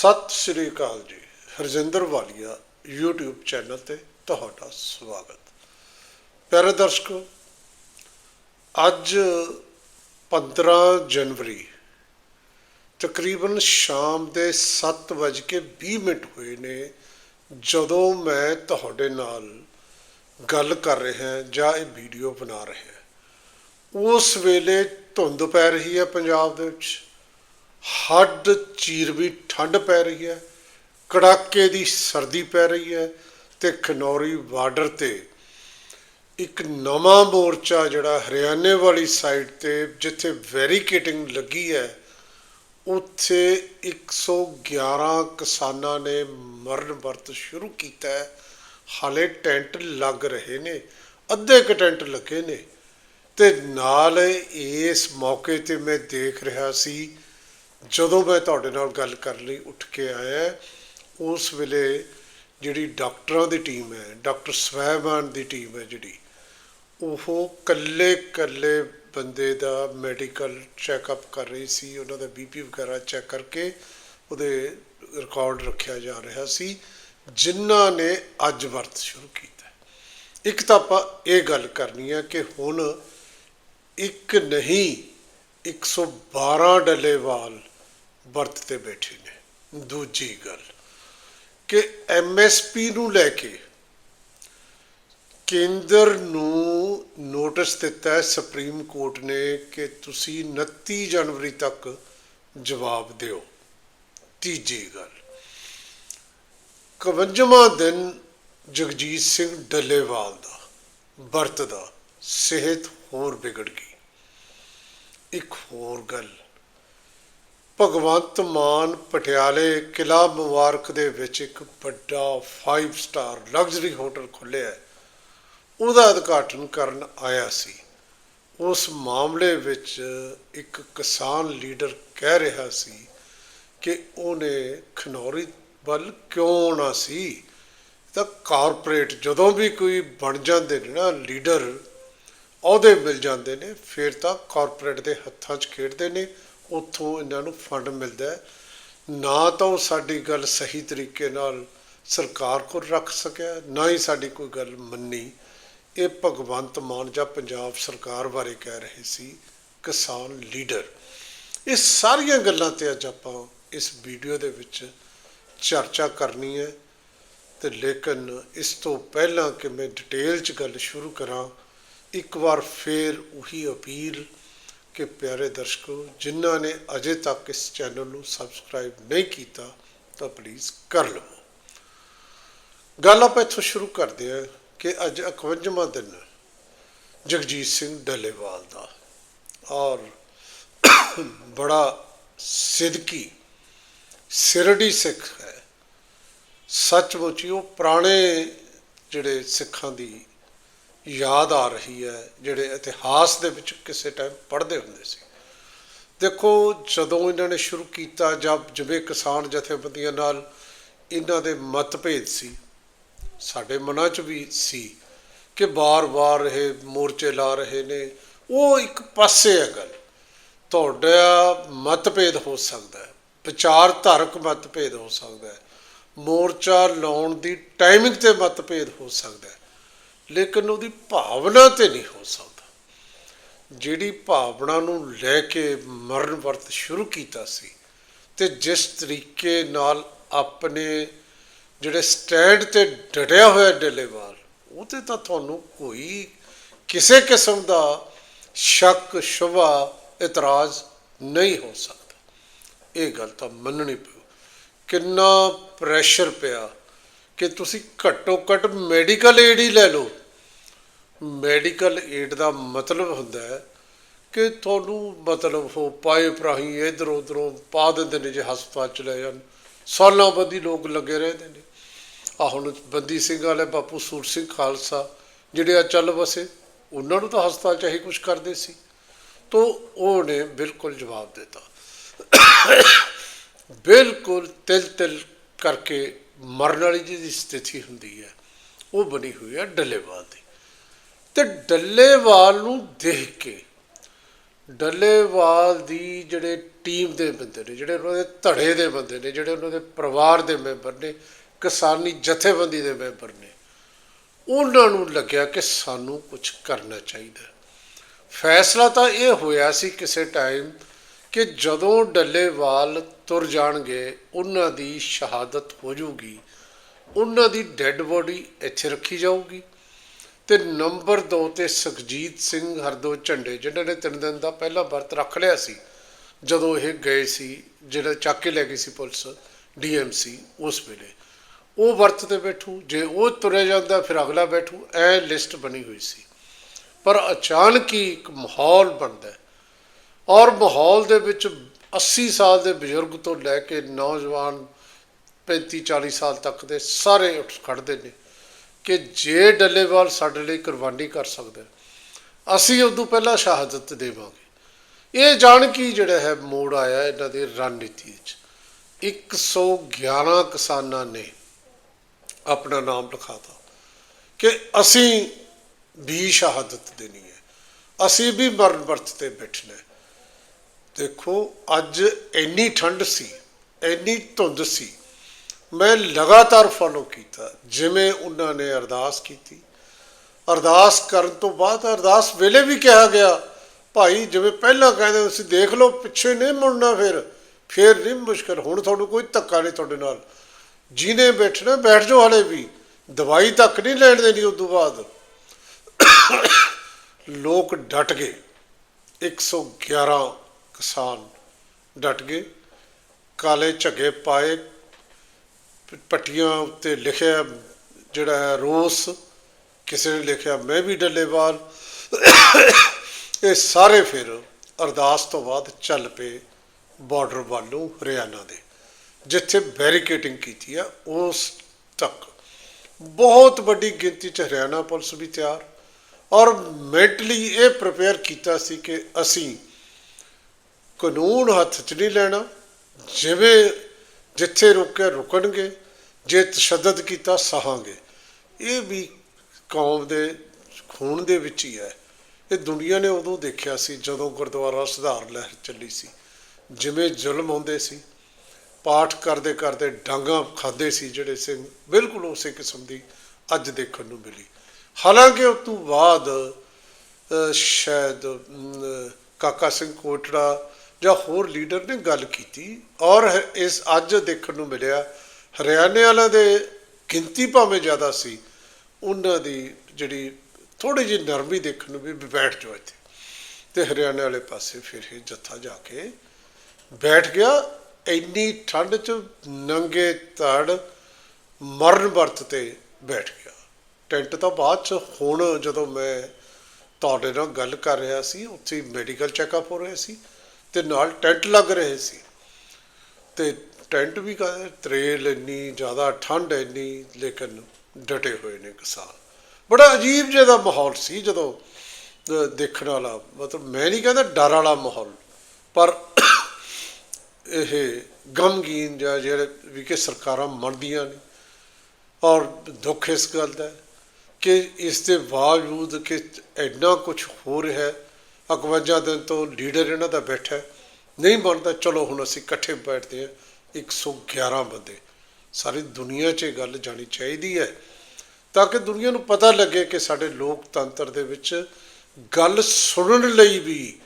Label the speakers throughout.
Speaker 1: ਸਤਿ ਸ੍ਰੀ ਅਕਾਲ ਜੀ। ਹਰਜਿੰਦਰ ਵਾਲੀਆ YouTube channel ਤੇ ਤੁਹਾਡਾ ਸਵਾਗਤ। ਪਿਆਰੇ ਦਰਸ਼ਕੋ, ਅੱਜ 15 ਜਨਵਰੀ, ਤਕਰੀਬਨ ਸ਼ਾਮ ਦੇ 7:20 ਮਿੰਟ ਹੋਏ ਨੇ, ਜਦੋਂ ਮੈਂ ਤੁਹਾਡੇ ਨਾਲ ਗੱਲ ਕਰ ਰਿਹਾ ਜਾਂ ਇਹ ਵੀਡੀਓ ਬਣਾ ਰਿਹਾ। ਉਸ ਵੇਲੇ ਧੁੰਦ ਪੈ ਰਹੀ ਹੈ ਪੰਜਾਬ ਦੇ ਵਿੱਚ। ਹੱਡ ਚੀਰਵੀ ਠੰਡ ਪੈ ਰਹੀ ਹੈ, ਕੜਾਕੇ ਦੀ ਸਰਦੀ ਪੈ ਰਹੀ ਹੈ ਤੇ ਖਨੌਰੀ ਬਾਰਡਰ ਤੇ ਇੱਕ ਨਵਾਂ ਮੋਰਚਾ ਜਿਹੜਾ ਹਰਿਆਣੇ ਵਾਲੀ ਸਾਈਡ ਤੇ ਜਿੱਥੇ ਵੈਰੀਕੇਟਿੰਗ ਲੱਗੀ ਹੈ, ਉੱਥੇ 111 ਕਿਸਾਨਾਂ ਨੇ ਮਰਨ ਵਰਤ ਸ਼ੁਰੂ ਕੀਤਾ ਹੈ। ਹਾਲੇ ਟੈਂਟ ਲੱਗ ਰਹੇ ਨੇ, ਅੱਧੇ ਕ ਟੈਂਟ ਲੱਗੇ ਨੇ ਤੇ ਨਾਲ ਇਸ ਮੌਕੇ ਤੇ ਮੈਂ ਦੇਖ ਰਿਹਾ ਸੀ ਜਦੋਂ ਮੈਂ ਤੁਹਾਡੇ ਨਾਲ ਗੱਲ ਕਰਨ ਲਈ, ਉੱਠ ਕੇ ਆਇਆ, ਉਸ ਵੇਲੇ ਜਿਹੜੀ ਡਾਕਟਰਾਂ ਦੀ ਟੀਮ ਹੈ, ਡਾਕਟਰ ਸਵੈਮਾਨ ਦੀ ਟੀਮ ਹੈ ਜਿਹੜੀ, ਉਹ ਕੱਲੇ ਕੱਲੇ ਬੰਦੇ ਦਾ ਮੈਡੀਕਲ ਚੈੱਕਅਪ ਕਰ ਰਹੀ ਸੀ, ਉਹਨਾਂ ਦਾ ਬੀਪੀ ਵਗੈਰਾ ਚੈੱਕ ਕਰਕੇ ਉਹਦੇ ਰਿਕਾਰਡ ਰੱਖਿਆ ਜਾ ਰਿਹਾ ਸੀ, ਜਿਨ੍ਹਾਂ ਨੇ ਅੱਜ ਵਰਤ ਸ਼ੁਰੂ ਕੀਤਾ ਇੱਕ ਤਾਂ ਆਪਾਂ ਇਹ ਗੱਲ ਕਰਨੀ ਹੈ ਕਿ ਹੁਣ ਇੱਕ ਨਹੀਂ 112 ਡੱਲੇਵਾਲ ਵਰਤ ਤੇ ਬੈਠੇ ਨੇ। ਦੂਜੀ ਗੱਲ ਕਿ ਐਮਐਸਪੀ ਨੂੰ ਲੈ ਕੇ ਕੇਂਦਰ ਨੂੰ ਨੋਟਿਸ ਦਿੱਤਾ ਹੈ ਸੁਪਰੀਮ ਕੋਰਟ ਨੇ ਕਿ ਤੁਸੀਂ 29 ਜਨਵਰੀ ਤੱਕ ਜਵਾਬ ਦਿਓ। ਤੀਜੀ ਗੱਲ 51ਵਾਂ ਦਿਨ ਜਗਜੀਤ ਸਿੰਘ ਡੱਲੇਵਾਲ ਦਾ ਵਰਤ ਦਾ ਸਿਹਤ ਹੋਰ ਵਿਗੜ ਗਈ। ਇੱਕ ਹੋਰ ਗੱਲ ਭਗਵੰਤ ਮਾਨ ਪਟਿਆਲੇ ਕਿਲਾ ਮੁਬਾਰਕ ਦੇ ਵਿੱਚ ਇੱਕ ਵੱਡਾ 5 ਸਟਾਰ ਲਗਜ਼ਰੀ ਹੋਟਲ ਖੁੱਲਿਆ ਹੈ। ਉਹਦਾ ਉਦਘਾਟਨ ਕਰਨ ਆਇਆ ਸੀ। ਉਸ ਮਾਮਲੇ ਵਿੱਚ ਇੱਕ ਕਿਸਾਨ ਲੀਡਰ ਕਹਿ ਰਿਹਾ ਸੀ ਕਿ ਉਹਨੇ ਖਨੌਰੀ ਵੱਲ ਕਿਉਂ ਆਉਣਾ ਸੀ? ਤਾਂ ਕਾਰਪੋਰੇਟ ਜਦੋਂ ਵੀ ਕੋਈ ਬਣ ਜਾਂਦੇ ਨੇ ਨਾ ਲੀਡਰ ਅਹੁਦੇ ਮਿਲ ਜਾਂਦੇ ਨੇ, ਫਿਰ ਤਾਂ ਕਾਰਪੋਰੇਟ ਦੇ ਹੱਥਾਂ 'ਚ ਖੇਡਦੇ ਨੇ। ਉੱਥੋਂ ਇਹਨਾਂ ਨੂੰ ਫੰਡ ਮਿਲਦਾ ਨਾ ਤਾਂ ਉਹ ਸਾਡੀ ਗੱਲ ਸਹੀ ਤਰੀਕੇ ਨਾਲ ਸਰਕਾਰ ਕੋਲ ਰੱਖ ਸਕਿਆ, ਨਾ ਹੀ ਸਾਡੀ ਕੋਈ ਗੱਲ ਮੰਨੀ। ਇਹ ਭਗਵੰਤ ਮਾਨ ਜਾਂ ਪੰਜਾਬ ਸਰਕਾਰ ਬਾਰੇ ਕਹਿ ਰਹੇ ਸੀ, ਕਿਸਾਨ ਲੀਡਰ। ਇਹ ਸਾਰੀਆਂ ਗੱਲਾਂ ਤੇ ਅੱਜ ਆਪਾਂ ਇਸ ਵੀਡੀਓ ਦੇ ਵਿੱਚ ਚਰਚਾ ਕਰਨੀ ਹੈ। ਤੇ ਲੇਕਿਨ ਇਸ ਤੋਂ ਪਹਿਲਾਂ ਕਿ ਮੈਂ ਡਿਟੇਲ 'ਚ ਗੱਲ ਸ਼ੁਰੂ ਕਰਾਂ, ਇੱਕ ਵਾਰ ਫੇਰ ਉਹੀ ਅਪੀਲ ਕਿ ਪਿਆਰੇ ਦਰਸ਼ਕੋ, ਜਿਨ੍ਹਾਂ ਨੇ ਅਜੇ ਤੱਕ ਇਸ ਚੈਨਲ ਨੂੰ ਸਬਸਕ੍ਰਾਈਬ ਨਹੀਂ ਕੀਤਾ, ਤਾਂ ਪਲੀਜ਼ ਕਰ ਲਵੋ। ਗੱਲ ਆਪਾਂ ਇੱਥੋਂ ਸ਼ੁਰੂ ਕਰਦੇ ਹਾਂ ਕਿ ਅੱਜ 51ਵਾਂ ਦਿਨ ਜਗਜੀਤ ਸਿੰਘ ਡੱਲੇਵਾਲ ਦਾ। ਔਰ ਬੜਾ ਸਿੱਧਕੀ ਸਿਰੜੀ ਸਿੱਖ ਹੈ। ਸੱਚਮੁੱਚ ਉਹ ਪੁਰਾਣੇ ਜਿਹੜੇ ਸਿੱਖਾਂ ਦੀ ਯਾਦ ਆ ਰਹੀ ਹੈ, ਜਿਹੜੇ ਇਤਿਹਾਸ ਦੇ ਵਿੱਚ ਕਿਸੇ ਟਾਈਮ ਪੜ੍ਹਦੇ ਹੁੰਦੇ ਸੀ। ਦੇਖੋ, ਜਦੋਂ ਇਹਨਾਂ ਨੇ ਸ਼ੁਰੂ ਕੀਤਾ ਜਦ ਜਿਵੇਂ ਕਿਸਾਨ ਜਥੇਬੰਦੀਆਂ ਨਾਲ ਇਹਨਾਂ ਦੇ ਮਤਭੇਦ ਸੀ, ਸਾਡੇ ਮਨਾਂ 'ਚ ਵੀ ਸੀ ਕਿ ਬਾਰ-ਬਾਰ ਇਹ ਮੋਰਚੇ ਲਾ ਰਹੇ ਨੇ। ਉਹ ਇੱਕ ਪਾਸੇ ਹੈ ਗੱਲ। ਤੁਹਾਡਾ ਮਤਭੇਦ ਹੋ ਸਕਦਾ ਹੈ, ਵਿਚਾਰਧਾਰਕ ਮਤਭੇਦ ਹੋ ਸਕਦਾ ਹੈ, ਮੋਰਚਾ ਲਾਉਣ ਦੀ ਟਾਈਮਿੰਗ ਤੇ ਮਤਭੇਦ ਹੋ ਸਕਦਾ ਹੈ। ਲੇਕਿਨ ਉਹਦੀ ਭਾਵਨਾ ਤੇ ਨਹੀਂ ਹੋ ਸਕਦਾ। ਜਿਹੜੀ ਭਾਵਨਾ ਨੂੰ ਲੈ ਕੇ ਮਰਨ ਵਰਤ ਸ਼ੁਰੂ ਕੀਤਾ ਸੀ ਤੇ ਜਿਸ ਤਰੀਕੇ ਨਾਲ ਆਪਣੇ ਜਿਹੜੇ ਸਟੈਂਡ ਤੇ ਡਟਿਆ ਹੋਇਆ ਡੱਲੇਵਾਲ ਉਹ ਤੇ ਤਾਂ ਤੁਹਾਨੂੰ ਕੋਈ ਕਿਸੇ ਕਿਸਮ ਦਾ ਸ਼ੱਕ ਸ਼ੁਬਾ ਇਤਰਾਜ਼ ਨਹੀਂ ਹੋ ਸਕਦਾ। ਇਹ ਗੱਲ ਤਾਂ ਮੰਨਣੀ ਪਊ। ਕਿੰਨਾ ਪ੍ਰੈਸ਼ਰ ਪਿਆ ਕਿ ਤੁਸੀਂ ਘੱਟੋ ਘੱਟ ਮੈਡੀਕਲ ਏਡ ਹੀ ਲੈ ਲਓ। ਮੈਡੀਕਲ ਏਡ ਦਾ ਮਤਲਬ ਹੁੰਦਾ ਹੈ ਕਿ ਤੁਹਾਨੂੰ ਮਤਲਬ ਉਹ ਪਾਈਪ ਰਾਹੀਂ ਇਧਰ ਉਧਰੋਂ ਪਾ ਦਿੰਦੇ ਨੇ ਜੇ ਹਸਪਤਾਲ ਚ ਲੈ ਜਾਣ। ਸਾਲਾਂ ਬੱਧੀ ਲੋਕ ਲੱਗੇ ਰਹਿੰਦੇ ਨੇ। ਆ ਹੁਣ ਬੰਦੀ ਸਿੰਘ ਵਾਲੇ ਬਾਪੂ ਸੂਰ ਸਿੰਘ ਖਾਲਸਾ ਜਿਹੜੇ ਆ ਚੱਲ ਵਸੇ, ਉਹਨਾਂ ਨੂੰ ਤਾਂ ਹਸਪਤਾਲ ਚ ਇਹੀ ਕੁਝ ਕਰਦੇ ਸੀ। ਤੋ ਉਹਨੇ ਬਿਲਕੁਲ ਜਵਾਬ ਦਿੱਤਾ। ਬਿਲਕੁਲ ਤਿਲ ਤਿਲ ਕਰਕੇ ਮਰਨ ਵਾਲੀ ਜਿਹਦੀ ਸਥਿਤੀ ਹੁੰਦੀ ਹੈ, ਉਹ ਬਣੀ ਹੋਈ ਹੈ ਡੱਲੇਵਾਲ ਦੀ। ਤੇ ਡੱਲੇਵਾਲ ਨੂੰ ਦੇਖ ਕੇ, ਡੱਲੇਵਾਲ ਦੀ ਜਿਹੜੇ ਟੀਮ ਦੇ ਬੰਦੇ ਨੇ, ਜਿਹੜੇ ਉਹਨਾਂ ਦੇ ਧੜੇ ਦੇ ਬੰਦੇ ਨੇ, ਜਿਹੜੇ ਉਹਨਾਂ ਦੇ ਪਰਿਵਾਰ ਦੇ ਮੈਂਬਰ ਨੇ, ਕਿਸਾਨੀ ਜਥੇਬੰਦੀ ਦੇ ਮੈਂਬਰ ਨੇ, ਉਹਨਾਂ ਨੂੰ ਲੱਗਿਆ ਕਿ ਸਾਨੂੰ ਕੁਝ ਕਰਨਾ ਚਾਹੀਦਾ। ਫੈਸਲਾ ਤਾਂ ਇਹ ਹੋਇਆ ਸੀ ਕਿਸੇ ਟਾਈਮ ਕਿ ਜਦੋਂ ਡੱਲੇਵਾਲ ਤੁਰ ਜਾਣਗੇ, ਉਹਨਾਂ ਦੀ ਸ਼ਹਾਦਤ ਹੋ ਜਾਊਗੀ, ਉਹਨਾਂ ਦੀ ਡੈੱਡ ਬੋਡੀ ਇੱਥੇ ਰੱਖੀ ਜਾਊਗੀ। ਤੇ ਨੰਬਰ 2 ਤੇ ਸੁਖਜੀਤ ਸਿੰਘ ਹਰਦੋ ਝੰਡੇ, ਜਿਨ੍ਹਾਂ ਨੇ ਤਿੰਨ ਦਿਨ ਦਾ ਪਹਿਲਾ ਵਰਤ ਰੱਖ ਲਿਆ ਸੀ, ਜਦੋਂ ਇਹ ਗਏ ਸੀ, ਜਿਹੜਾ ਚੱਕ ਕੇ ਲੈ ਗਈ ਸੀ ਪੁਲਿਸ ਡੀਐਮਸੀ ਉਸ ਵੇਲੇ। ਉਹ ਵਰਤ ਤੇ ਬੈਠੂ, ਜੇ ਉਹ ਤੁਰਿਆ ਜਾਂਦਾ ਫਿਰ ਅਗਲਾ ਬੈਠੂ, ਐ ਲਿਸਟ ਬਣੀ ਹੋਈ ਸੀ। ਪਰ ਅਚਾਨਕ ਹੀ ਇੱਕ ਮਾਹੌਲ ਬਣਦਾ ਔਰ ਮਾਹੌਲ ਦੇ ਵਿੱਚ 80 ਸਾਲ ਦੇ ਬਜ਼ੁਰਗ ਤੋਂ ਲੈ ਕੇ ਨੌਜਵਾਨ 35 40 ਸਾਲ ਤੱਕ ਦੇ ਸਾਰੇ ਉੱਠ ਖੜਦੇ ਨੇ। ਕਿ ਜੇ ਡੱਲੇਵਾਲ ਸਾਡੇ ਲਈ ਕੁਰਬਾਨੀ ਕਰ ਸਕਦਾ ਹੈ, ਅਸੀਂ ਉਦੋਂ ਪਹਿਲਾਂ ਸ਼ਹਾਦਤ ਦੇਵਾਂਗੇ। ਇਹ ਜਾਣ ਕੀ ਜਿਹੜਾ ਹੈ ਮੋੜ ਆਇਆ ਇਹਨਾਂ ਦੀ ਰਣਨੀਤੀ ਵਿੱਚ। 111 ਕਿਸਾਨਾਂ ਨੇ ਆਪਣਾ ਨਾਮ ਲਿਖਾਤਾ ਕਿ ਅਸੀਂ ਵੀ ਸ਼ਹਾਦਤ ਦੇਣੀ ਹੈ ਅਸੀਂ ਵੀ ਮਰਨ ਵਰਤ ਤੇ ਬੈਠਣਾ ਦੇਖੋ ਅੱਜ ਇੰਨੀ ਠੰਡ ਸੀ ਇੰਨੀ ਧੁੰਦ ਸੀ ਮੈਂ ਲਗਾਤਾਰ ਫੋਲੋ ਕੀਤਾ, ਜਿਵੇਂ ਉਹਨਾਂ ਨੇ ਅਰਦਾਸ ਕੀਤੀ। ਅਰਦਾਸ ਕਰਨ ਤੋਂ ਬਾਅਦ ਅਰਦਾਸ ਵੇਲੇ ਵੀ ਕਿਹਾ ਗਿਆ, ਭਾਈ, ਜਿਵੇਂ ਪਹਿਲਾਂ ਕਹਿੰਦੇ ਤੁਸੀਂ ਦੇਖ ਲਓ, ਪਿੱਛੇ ਨਹੀਂ ਮੁੜਨਾ ਫਿਰ। ਫਿਰ ਨਹੀਂ ਮੁਸ਼ਕਲ, ਹੁਣ ਤੁਹਾਨੂੰ ਕੋਈ ਧੱਕਾ ਨਹੀਂ ਤੁਹਾਡੇ ਨਾਲ। ਜਿਹਨੇ ਬੈਠਣਾ, ਬੈਠ ਜਾਓ ਹਲੇ ਵੀ। ਦਵਾਈ ਤੱਕ ਨਹੀਂ ਲੈਣ ਦੇਣੀ ਉਸ ਤੋਂ ਬਾਅਦ। ਲੋਕ ਡਟ ਗਏ। 111 ਕਿਸਾਨ ਡਟ ਗਏ। ਕਾਲੇ ਝੱਗੇ ਪਾਏ ਪੱਟੀਆਂ ਉੱਤੇ ਲਿਖਿਆ ਜਿਹੜਾ ਹੈ ਰੋਸ, ਕਿਸੇ ਨੇ ਲਿਖਿਆ, ਮੈਂ ਵੀ ਡੱਲੇਵਾਲ। ਇਹ ਸਾਰੇ ਫਿਰ ਅਰਦਾਸ ਤੋਂ ਬਾਅਦ ਚੱਲ ਪਏ ਬਾਰਡਰ ਵੱਲੋਂ ਹਰਿਆਣਾ ਦੇ, ਜਿੱਥੇ ਬੈਰੀਕੇਟਿੰਗ ਕੀਤੀ ਆ, ਉਸ ਤੱਕ। ਬਹੁਤ ਵੱਡੀ ਗਿਣਤੀ ਚ ਹਰਿਆਣਾ ਪੁਲਿਸ ਵੀ ਤਿਆਰ ਔਰ ਮੈਂਟਲੀ ਇਹ ਪ੍ਰਪੇਅਰ ਕੀਤਾ ਸੀ ਕਿ ਅਸੀਂ ਕਾਨੂੰਨ ਹੱਥ 'ਚ ਨਹੀਂ ਲੈਣਾ, ਜਿਵੇਂ ਜਿੱਥੇ ਰੁਕੇ ਰੁਕਣਗੇ, ਜੇ ਤਸ਼ੱਦਦ ਕੀਤਾ ਸਹਾਂਗੇ। ਇਹ ਵੀ ਕੌਮ ਦੇ ਖੂਨ ਦੇ ਵਿੱਚ ਹੀ ਹੈ। ਇਹ ਦੁਨੀਆ ਨੇ ਉਦੋਂ ਦੇਖਿਆ ਸੀ ਜਦੋਂ ਗੁਰਦੁਆਰਾ ਸੁਧਾਰ ਲਹਿਰ ਚੱਲੀ ਸੀ। ਜਿਵੇਂ ਜ਼ੁਲਮ ਹੁੰਦੇ ਸੀ, ਪਾਠ ਕਰਦੇ ਕਰਦੇ ਡਾਂਗਾ ਖਾਂਦੇ ਸੀ ਜਿਹੜੇ ਸਿੰਘ, ਬਿਲਕੁਲ ਉਸੇ ਕਿਸਮ ਦੀ ਅੱਜ ਦੇਖਣ ਨੂੰ ਮਿਲੀ। ਹਾਲਾਂਕਿ ਉਸ ਤੋਂ ਬਾਅਦ ਸ਼ਾਇਦ ਕਾਕਾ ਸਿੰਘ ਕੋਟੜਾ ਜਾਂ ਹੋਰ ਲੀਡਰ ਨੇ ਗੱਲ ਕੀਤੀ ਔਰ ਇਸ ਅੱਜ ਦੇਖਣ ਨੂੰ ਮਿਲਿਆ, ਹਰਿਆਣੇ ਵਾਲਿਆਂ ਦੇ ਗਿਣਤੀ ਭਾਵੇਂ ਜ਼ਿਆਦਾ ਸੀ, ਉਹਨਾਂ ਦੀ ਜਿਹੜੀ ਥੋੜੀ ਜਿਹੀ ਨਰਮੀ ਦੇਖਣ ਨੂੰ ਵੀ ਬੈਠ ਜਾਓ ਇੱਥੇ। ਤੇ ਹਰਿਆਣੇ ਵਾਲੇ ਪਾਸੇ ਫਿਰ ਇਹ ਜੱਥਾ ਜਾ ਕੇ ਬੈਠ ਗਿਆ, ਇੰਨੀ ਠੰਡ 'ਚ ਨੰਗੇ ਧੜ ਮਰਨ ਵਰਤ ਤੇ ਬੈਠ ਗਿਆ। ਟੈਂਟ ਤਾਂ ਬਾਅਦ 'ਚ, ਹੁਣ ਜਦੋਂ ਮੈਂ ਤੁਹਾਡੇ ਨਾਲ ਗੱਲ ਕਰ ਰਿਹਾ ਸੀ, ਉੱਥੇ ਮੈਡੀਕਲ ਚੈੱਕਅਪ ਹੋ ਰਿਹਾ ਸੀ ਤੇ ਨਾਲ ਟੈਂਟ ਲੱਗ ਰਹੇ ਸੀ। ਤੇ ਟੈਂਟ ਵੀ ਕਹਿੰਦੇ ਤਰੇਲ ਇੰਨੀ ਜ਼ਿਆਦਾ, ਠੰਡ ਇੰਨੀ, ਲੇਕਿਨ ਡਟੇ ਹੋਏ ਨੇ ਕਿਸਾਨ ਬੜਾ ਅਜੀਬ ਜਿਹਾ ਮਾਹੌਲ ਸੀ ਜਦੋਂ ਦੇਖਣ ਵਾਲਾ। ਮਤਲਬ ਮੈਂ ਨਹੀਂ ਕਹਿੰਦਾ ਡਰ ਵਾਲਾ ਮਾਹੌਲ, ਪਰ ਇਹ ਗਮਗੀਨ ਜਾਂ ਜਿਹੜੇ ਵੀ ਕਿ ਸਰਕਾਰਾਂ ਮੰਨਦੀਆਂ ਨੇ, ਔਰ ਦੁੱਖ ਇਸ ਗੱਲ ਦਾ ਕਿ ਇਸ ਦੇ ਬਾਵਜੂਦ ਕਿ ਇੰਨਾ ਕੁਝ ਹੋ ਰਿਹਾ ਹੈ 51 ਦਿਨ ਤੋਂ ਲੀਡਰ ਇਹਨਾਂ ਦਾ ਬੈਠਾ ਨਹੀਂ ਬਣਦਾ, ਚਲੋ ਹੁਣ ਅਸੀਂ ਇਕੱਠੇ ਬੈਠਦੇ ਹਾਂ। 111 ਬੰਦੇ। ਸਾਰੀ ਦੁਨੀਆ 'ਚ ਇਹ ਗੱਲ ਜਾਣੀ ਚਾਹੀਦੀ ਹੈ। ਤਾਂ ਕਿ ਦੁਨੀਆ ਨੂੰ ਪਤਾ ਲੱਗੇ ਕਿ ਸਾਡੇ ਲੋਕਤੰਤਰ ਦੇ ਵਿੱਚ ਗੱਲ ਸੁਣਨ ਲਈ ਵੀ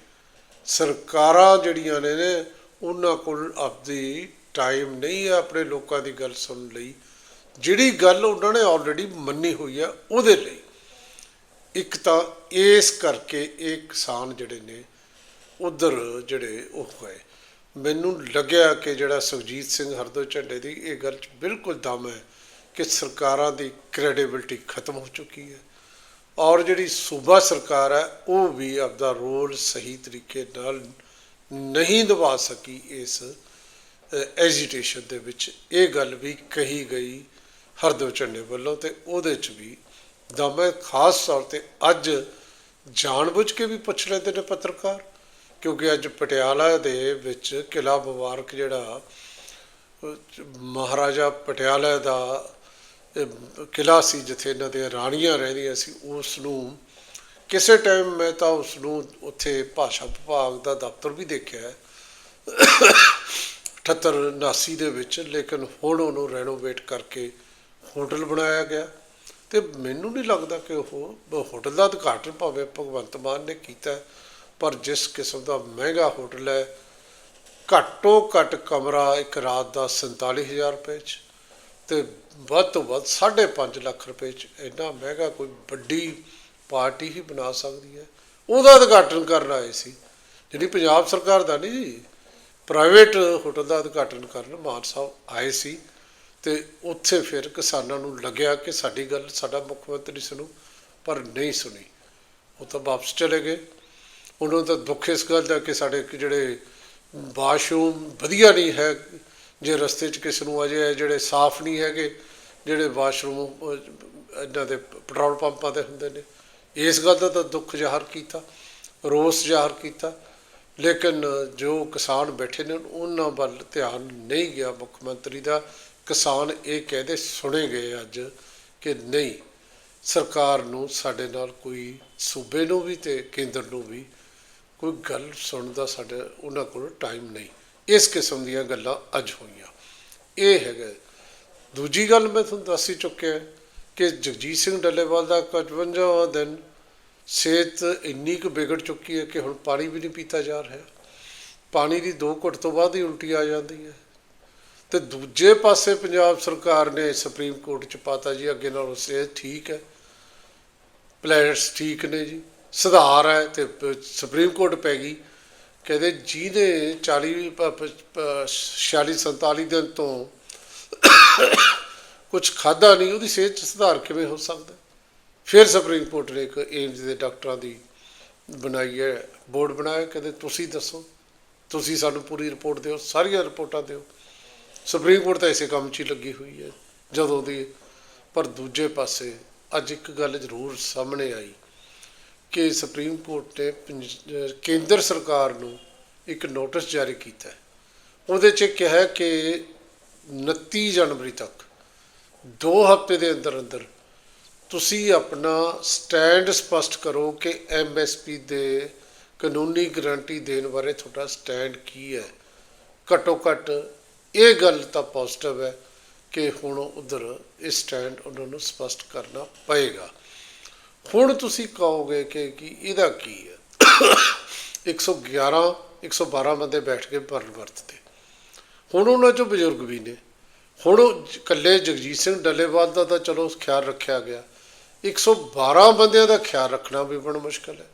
Speaker 1: ਸਰਕਾਰਾਂ ਜਿਹੜੀਆਂ ਨੇ ਨੇ, ਉਹਨਾਂ ਕੋਲ ਆਪਦੀ ਟਾਈਮ ਨਹੀਂ ਹੈ ਆਪਣੇ ਲੋਕਾਂ ਦੀ ਗੱਲ ਸੁਣਨ ਲਈ। ਜਿਹੜੀ ਗੱਲ ਉਹਨਾਂ ਨੇ ਆਲਰੇਡੀ ਮੰਨੀ ਹੋਈ ਹੈ, ਉਹਦੇ ਲਈ। ਇੱਕ ਤਾਂ ਇਸ ਕਰਕੇ ਇਹ ਕਿਸਾਨ ਜਿਹੜੇ ਨੇ, ਉਧਰ ਜਿਹੜੇ ਉਹ ਹੋਏ। ਮੈਨੂੰ ਲੱਗਿਆ ਕਿ ਜਿਹੜਾ ਸੁਖਜੀਤ ਸਿੰਘ ਹਰਦੋ ਝੰਡੇ ਦੀ ਇਹ ਗੱਲ 'ਚ ਬਿਲਕੁਲ ਦਮ ਹੈ ਕਿ ਸਰਕਾਰਾਂ ਦੀ ਕ੍ਰੈਡੀਬਿਲਟੀ ਖਤਮ ਹੋ ਚੁੱਕੀ ਹੈ। ਔਰ ਜਿਹੜੀ ਸੂਬਾ ਸਰਕਾਰ ਹੈ, ਉਹ ਵੀ ਆਪਦਾ ਰੋਲ ਸਹੀ ਤਰੀਕੇ ਨਾਲ ਨਹੀਂ ਨਿਭਾ ਸਕੀ ਇਸ ਐਜੀਟੇਸ਼ਨ ਦੇ ਵਿੱਚ। ਇਹ ਗੱਲ ਵੀ ਕਹੀ ਗਈ ਹਰਦੋ ਝੰਡੇ ਵੱਲੋਂ ਤੇ ਉਹਦੇ 'ਚ ਵੀ ਦਮ ਹੈ ਖਾਸ ਤੌਰ ਤੇ ਅੱਜ ਜਾਣਬੁੱਝ ਕੇ ਵੀ ਪੁੱਛ ਲੈਂਦੇ ਨੇ ਪੱਤਰਕਾਰ, ਕਿਉਂਕਿ ਅੱਜ ਪਟਿਆਲਾ ਦੇ ਵਿੱਚ ਕਿਲਾ ਮੁਬਾਰਕ ਜਿਹੜਾ, ਮਹਾਰਾਜਾ ਪਟਿਆਲਾ ਦਾ, ਇਹ ਕਿਲਾ ਸੀ ਜਿੱਥੇ ਇਹਨਾਂ ਦੀਆਂ ਰਾਣੀਆਂ ਰਹਿੰਦੀਆਂ ਸੀ ਉਸ ਨੂੰ ਕਿਸੇ ਟਾਈਮ ਮੈਂ ਤਾਂ ਉਸ ਨੂੰ ਉੱਥੇ ਭਾਸ਼ਾ ਵਿਭਾਗ ਦਾ ਦਫ਼ਤਰ ਵੀ ਦੇਖਿਆ ਹੈ। 78 79 ਦੇ ਵਿੱਚ, ਲੇਕਿਨ ਹੁਣ ਉਹਨੂੰ ਰੈਨੋਵੇਟ ਕਰਕੇ ਹੋਟਲ ਬਣਾਇਆ ਗਿਆ। ਤੇ ਮੈਨੂੰ ਨਹੀਂ ਲੱਗਦਾ ਕਿ ਉਹ ਹੋਟਲ ਦਾ ਉਦਘਾਟਨ ਭਾਵੇਂ ਭਗਵੰਤ ਮਾਨ ਨੇ ਕੀਤਾ ਪਰ ਜਿਸ ਕਿਸਮ ਦਾ ਮਹਿੰਗਾ ਹੋਟਲ ਹੈ, ਘੱਟੋ ਘੱਟ ਕਮਰਾ ਇੱਕ ਰਾਤ ਦਾ 47000 ਰੁਪਏ ਚ ਤੇ ਵੱਧ ਤੋਂ ਵੱਧ 5.5 ਲੱਖ ਰੁਪਏ ਚ ਇੰਨਾ ਮਹਿੰਗਾ ਕੋਈ ਵੱਡੀ ਪਾਰਟੀ ਹੀ ਬਣਾ ਸਕਦੀ ਹੈ। ਉਹਦਾ ਉਦਘਾਟਨ ਕਰਨ ਆਏ ਸੀ। ਜਿਹੜੀ ਪੰਜਾਬ ਸਰਕਾਰ ਦਾ ਨਹੀਂ ਪ੍ਰਾਈਵੇਟ ਹੋਟਲ ਦਾ ਉਦਘਾਟਨ ਕਰਨ ਮਾਨ ਸਾਹਿਬ ਆਏ ਸੀ। ਤੇ ਉੱਥੇ ਫਿਰ ਕਿਸਾਨਾਂ ਨੂੰ ਲੱਗਿਆ ਕਿ ਸਾਡੀ ਗੱਲ ਸਾਡਾ ਮੁੱਖ ਮੰਤਰੀ ਸੁਣੂ ਪਰ ਨਹੀਂ ਸੁਣੀ। ਉਹ ਤਾਂ ਵਾਪਸ ਚਲੇ ਗਏ। ਉਹਨਾਂ ਦਾ ਦੁੱਖ ਇਸ ਗੱਲ ਦਾ ਕਿ ਸਾਡੇ ਕਿ ਜਿਹੜੇ ਵਾਸ਼ਰੂਮ ਵਧੀਆ ਨਹੀਂ ਹੈ ਜੇ ਰਸਤੇ 'ਚ ਕਿਸੇ ਨੂੰ ਅਜੇ ਜਿਹੜੇ ਸਾਫ਼ ਨਹੀਂ ਹੈਗੇ ਜਿਹੜੇ ਵਾਸ਼ਰੂਮ ਅਹ, ਇਹਨਾਂ ਦੇ ਪੈਟਰੋਲ ਪੰਪਾਂ ਤੇ ਹੁੰਦੇ ਨੇ। ਇਸ ਗੱਲ ਦਾ ਤਾਂ ਦੁੱਖ ਜ਼ਾਹਰ ਕੀਤਾ ਰੋਸ ਜ਼ਾਹਰ ਕੀਤਾ। ਲੇਕਿਨ ਜੋ ਕਿਸਾਨ ਬੈਠੇ ਨੇ ਉਹਨਾਂ ਵੱਲ ਧਿਆਨ ਨਹੀਂ ਗਿਆ ਮੁੱਖ ਮੰਤਰੀ ਦਾ। ਕਿਸਾਨ ਇਹ ਕਹਦੇ ਸੁਣੇ ਗਏ ਅੱਜ ਕਿ ਨਹੀਂ, ਸਰਕਾਰ ਨੂੰ ਸਾਡੇ ਨਾਲ ਕੋਈ ਸੂਬੇ ਨੂੰ ਵੀ ਤੇ ਕੇਂਦਰ ਨੂੰ ਵੀ ਕੋਈ ਗੱਲ ਸੁਣਨ ਦਾ ਸਾਡੇ, ਉਹਨਾਂ ਕੋਲ ਟਾਈਮ ਨਹੀਂ। ਇਸ ਕਿਸਮ ਦੀਆਂ ਗੱਲਾਂ ਅੱਜ ਹੋਈਆਂ। ਇਹ ਹੈਗਾ। ਦੂਜੀ ਗੱਲ ਮੈਂ ਤੁਹਾਨੂੰ ਦੱਸ ਹੀ ਚੁੱਕਿਆ ਕਿ ਜਗਜੀਤ ਸਿੰਘ ਡੱਲੇਵਾਲ ਦਾ 55ਵਾਂ ਦਿਨ ਸਿਹਤ ਇੰਨੀ ਕੁ ਵਿਗੜ ਚੁੱਕੀ ਹੈ ਕਿ ਹੁਣ ਪਾਣੀ ਵੀ ਨਹੀਂ ਪੀਤਾ ਜਾ ਰਿਹਾ। ਪਾਣੀ ਦੀ ਦੋ ਘੁੱਟ ਤੋਂ ਬਾਅਦ ਹੀ ਉਲਟੀ ਆ ਜਾਂਦੀ ਹੈ। ਤੇ ਦੂਜੇ ਪਾਸੇ ਪੰਜਾਬ ਸਰਕਾਰ ਨੇ ਸੁਪਰੀਮ ਕੋਰਟ ਚ ਪਾਤਾ ਜੀ, ਅੱਗੇ ਨਾਲੋਂ ਸਿਹਤ ਠੀਕ ਹੈ। ਪਲੈਨਟਸ ਠੀਕ ਨੇ ਜੀ। ਸੁਧਾਰ ਹੈ ਤੇ ਸੁਪਰੀਮ ਕੋਰਟ ਪੈ ਗਈ। ਕਹਿੰਦੇ ਜਿਹਨੇ 40 ਪ- ਪ- 46 47 ਦਿਨ ਤੋਂ ਕੁਝ ਖਾਦਾ ਨਹੀਂ, ਉਹਦੀ ਸਿਹਤ ਚ ਸੁਧਾਰ ਕਿਵੇਂ ਹੋ ਸਕਦਾ? ਫਿਰ ਸੁਪਰੀਮ ਕੋਰਟ ਨੇ ਇੱਕ ਏਮਜ਼ ਦੇ ਡਾਕਟਰਾਂ ਦੀ ਬਣਾਈ ਹੈ, ਬੋਰਡ ਬਣਾਇਆ। ਕਹਿੰਦੇ ਤੁਸੀਂ ਦੱਸੋ। ਤੁਸੀਂ ਸਾਨੂੰ ਪੂਰੀ ਰਿਪੋਰਟ ਦਿਓ, ਸਾਰੀਆਂ ਰਿਪੋਰਟਾਂ ਦਿਓ। ਸੁਪਰੀਮ ਕੋਰਟ ਤਾਂ ਇਸੇ ਕੰਮ 'ਚ ਹੀ ਲੱਗੀ ਹੋਈ ਹੈ, ਜਦੋਂ ਦੀ, ਪਰ ਦੂਜੇ ਪਾਸੇ ਅੱਜ ਇੱਕ ਗੱਲ ਜ਼ਰੂਰ ਸਾਹਮਣੇ ਆਈ ਕਿ ਸੁਪਰੀਮ ਕੋਰਟ ਨੇ ਪੰਜ- ਕੇਂਦਰ ਸਰਕਾਰ ਨੂੰ ਇੱਕ ਨੋਟਿਸ ਜਾਰੀ ਕੀਤਾ ਹੈ। ਉਹਦੇ 'ਚ ਕਿਹਾ ਕਿ 29 ਜਨਵਰੀ ਤੱਕ 2 ਹਫ਼ਤੇ ਦੇ ਅੰਦਰ ਅੰਦਰ ਤੁਸੀਂ ਆਪਣਾ ਸਟੈਂਡ ਸਪਸ਼ਟ ਕਰੋ ਕਿ ਐਮਐਸਪੀ ਦੇ ਕਾਨੂੰਨੀ ਗਾਰੰਟੀ ਦੇਣ ਬਾਰੇ ਤੁਹਾਡਾ ਸਟੈਂਡ ਕੀ ਹੈ। ਘੱਟੋ ਘੱਟ ਇਹ ਗੱਲ ਤਾਂ ਪੋਜ਼ਿਟਿਵ ਹੈ ਕਿ ਹੁਣ ਉਧਰ ਇਹ ਸਟੈਂਡ ਉਹਨਾਂ ਨੂੰ ਸਪਸ਼ਟ ਕਰਨਾ ਪਏਗਾ। ਹੁਣ ਤੁਸੀਂ ਕਹੋਗੇ ਕਿ ਕੀ ਇਹਦਾ ਕੀ ਹੈ? 111 112 ਬੰਦੇ ਬੈਠ ਕੇ ਭਰਨ ਵਰਤਦੇ। ਹੁਣ ਉਹਨਾਂ ਚੋਂ ਬਜ਼ੁਰਗ ਵੀ ਨੇ। ਹੁਣ ਇਕੱਲੇ ਜਗਜੀਤ ਸਿੰਘ ਡੱਲੇਵਾਲ ਦਾ ਤਾਂ ਚਲੋ ਖਿਆਲ ਰੱਖਿਆ ਗਿਆ। 112 ਬੰਦਿਆਂ ਦਾ ਖਿਆਲ ਰੱਖਣਾ ਵੀ ਬੜਾ ਮੁਸ਼ਕਲ ਹੈ।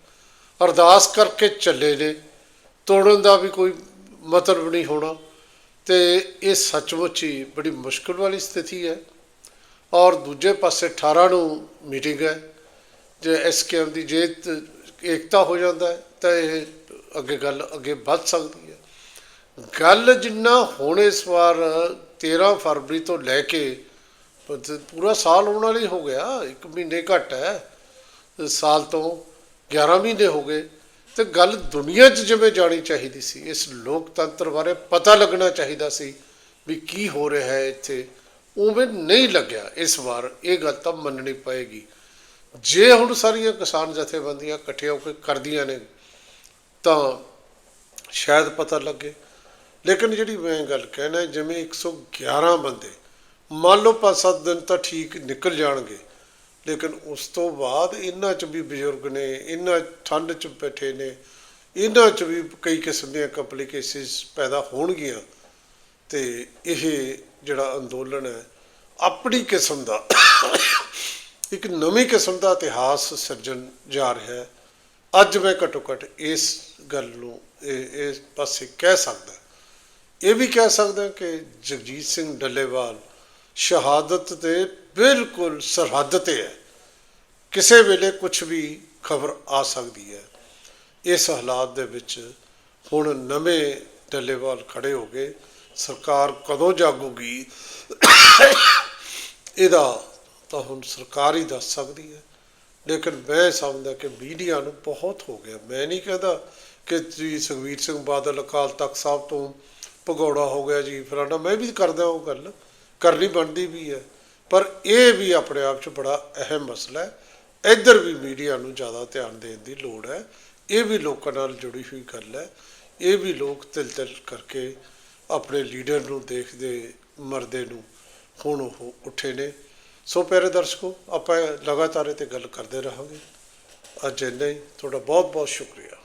Speaker 1: ਅਰਦਾਸ ਕਰਕੇ ਚੱਲੇ ਨੇ। ਤੋੜਨ ਦਾ ਵੀ ਕੋਈ ਮਤਲਬ ਨਹੀਂ ਹੋਣਾ। ਤੇ ਇਹ ਸੱਚਮੁੱਚ ਹੀ ਬੜੀ ਮੁਸ਼ਕਲ ਵਾਲੀ ਸਥਿਤੀ ਹੈ। ਔਰ ਦੂਜੇ ਪਾਸੇ 18 ਨੂੰ ਮੀਟਿੰਗ ਹੈ, ਜੇ ਐਸਕੇਐਮ ਦੀ ਜੇ ਏਕਤਾ ਹੋ ਜਾਂਦਾ ਤਾਂ ਇਹ ਅੱਗੇ ਗੱਲ ਅੱਗੇ ਵੱਧ ਸਕਦੀ ਹੈ। ਗੱਲ ਜਿੰਨਾ ਹੁਣ ਇਸ ਵਾਰ 13 ਫਰਵਰੀ ਤੋਂ ਲੈ ਕੇ ਪੂਰਾ ਸਾਲ ਹੋਣ ਵਾਲੀ ਹੋ ਗਿਆ, ਇੱਕ ਮਹੀਨੇ ਘੱਟ ਹੈ, ਸਾਲ ਤੋਂ 11 ਮਹੀਨੇ ਹੋ ਗਏ। ਤੇ ਗੱਲ ਦੁਨੀਆ 'ਚ ਜਿਵੇਂ ਜਾਣੀ ਚਾਹੀਦੀ ਸੀ, ਇਸ ਲੋਕਤੰਤਰ ਬਾਰੇ ਪਤਾ ਲੱਗਣਾ ਚਾਹੀਦਾ ਸੀ ਵੀ ਕੀ ਹੋ ਰਿਹਾ ਹੈ ਇੱਥੇ। ਉਵੇਂ ਨਹੀਂ ਲੱਗਿਆ ਇਸ ਵਾਰ, ਇਹ ਗੱਲ ਤਾਂ ਮੰਨਣੀ ਪਏਗੀ। ਜੇ ਹੁਣ ਸਾਰੀਆਂ ਕਿਸਾਨ ਜਥੇਬੰਦੀਆਂ ਇਕੱਠੇ ਹੋ ਕੇ ਕਰਦੀਆਂ ਨੇ, ਤਾਂ ਸ਼ਾਇਦ ਪਤਾ ਲੱਗੇ। ਲੇਕਿਨ ਜਿਹੜੀ ਮੈਂ ਗੱਲ ਕਹਿਣਾ, ਜਿਵੇਂ 111 ਬੰਦੇ, ਮੰਨ ਲਓ 5-7 ਦਿਨ ਤਾਂ ਠੀਕ ਨਿਕਲ ਜਾਣਗੇ ਲੇਕਿਨ ਉਸ ਤੋਂ ਬਾਅਦ ਇਹਨਾਂ 'ਚ ਵੀ ਬਜ਼ੁਰਗ ਨੇ, ਇਹਨਾਂ ਠੰਡ 'ਚ ਬੈਠੇ ਨੇ, ਇਹਨਾਂ 'ਚ ਵੀ ਕਈ ਕਿਸਮ ਦੀਆਂ ਕੰਪਲਿਕੇਸ਼ਨਸ ਪੈਦਾ ਹੋਣਗੀਆਂ। ਤੇ ਇਹ ਜਿਹੜਾ ਅੰਦੋਲਨ ਹੈ, ਆਪਣੀ ਕਿਸਮ ਦਾ, ਇੱਕ ਨਵੀਂ ਕਿਸਮ ਦਾ ਇਤਿਹਾਸ ਸਿਰਜਣ ਜਾ ਰਿਹਾ ਹੈ। ਅੱਜ ਮੈਂ ਘੱਟੋ ਘੱਟ ਇਸ ਗੱਲ ਨੂੰ, ਇਹ, ਇਸ ਪਾਸੇ ਕਹਿ ਸਕਦਾ। ਇਹ ਵੀ ਕਹਿ ਸਕਦਾ ਕਿ ਜਗਜੀਤ ਸਿੰਘ ਡੱਲੇਵਾਲ ਸ਼ਹਾਦਤ ਤੇ ਬਿਲਕੁਲ ਸਰਹੱਦ ਤੇ ਹੈ। ਕਿਸੇ ਵੇਲੇ ਕੁਝ ਵੀ ਖਬਰ ਆ ਸਕਦੀ ਹੈ। ਇਸ ਹਾਲਾਤ ਦੇ ਵਿੱਚ ਹੁਣ ਨਵੇਂ ਡੱਲੇਵਾਲ ਖੜੇ ਹੋ ਗਏ ਸਰਕਾਰ ਕਦੋਂ ਜਾਗੂਗੀ? ਇਹਦਾ ਤਾਂ ਹੁਣ ਸਰਕਾਰ ਹੀ ਦੱਸ ਸਕਦੀ ਹੈ। ਲੇਕਿਨ ਮੈਂ ਸਮਝਦਾ ਕਿ ਮੀਡੀਆ ਨੂੰ ਬਹੁਤ ਹੋ ਗਿਆ। ਮੈਂ ਨਹੀਂ ਕਹਿੰਦਾ ਕਿ ਜੀ ਸੁਖਬੀਰ ਸਿੰਘ ਬਾਦਲ ਅਕਾਲ ਤਖਤ ਸਾਹਿਬ ਤੋਂ ਭਗੌੜਾ ਹੋ ਗਿਆ ਜੀ, ਫਲਾਣਾ, ਮੈਂ ਵੀ ਕਰਦਾ ਉਹ ਗੱਲ। ਕਰਨੀ ਬਣਦੀ ਵੀ ਹੈ। ਪਰ ਇਹ ਵੀ ਆਪਣੇ ਆਪ 'ਚ ਬੜਾ ਅਹਿਮ ਮਸਲਾ ਹੈ। ਇੱਧਰ ਵੀ ਮੀਡੀਆ ਨੂੰ ਜ਼ਿਆਦਾ ਧਿਆਨ ਦੇਣ ਦੀ ਲੋੜ ਹੈ। ਇਹ ਵੀ ਲੋਕਾਂ ਨਾਲ ਜੁੜੀ ਹੋਈ ਗੱਲ ਹੈ। ਇਹ ਵੀ ਲੋਕ ਤਿਲ ਤਿਲ ਕਰਕੇ ਆਪਣੇ ਲੀਡਰ ਨੂੰ ਦੇਖਦੇ, ਮਰਦੇ ਨੂੰ ਹੁਣ ਉਹ ਉੱਠੇ ਨੇ। ਸੋ ਪਿਆਰੇ ਦਰਸ਼ਕੋ, ਆਪਾਂ ਲਗਾਤਾਰ ਇਹ ਤੇ ਗੱਲ ਕਰਦੇ ਰਹਾਂਗੇ। ਅੱਜ ਇੰਨਾ ਹੀ। ਤੁਹਾਡਾ ਬਹੁਤ ਬਹੁਤ ਸ਼ੁਕਰੀਆ।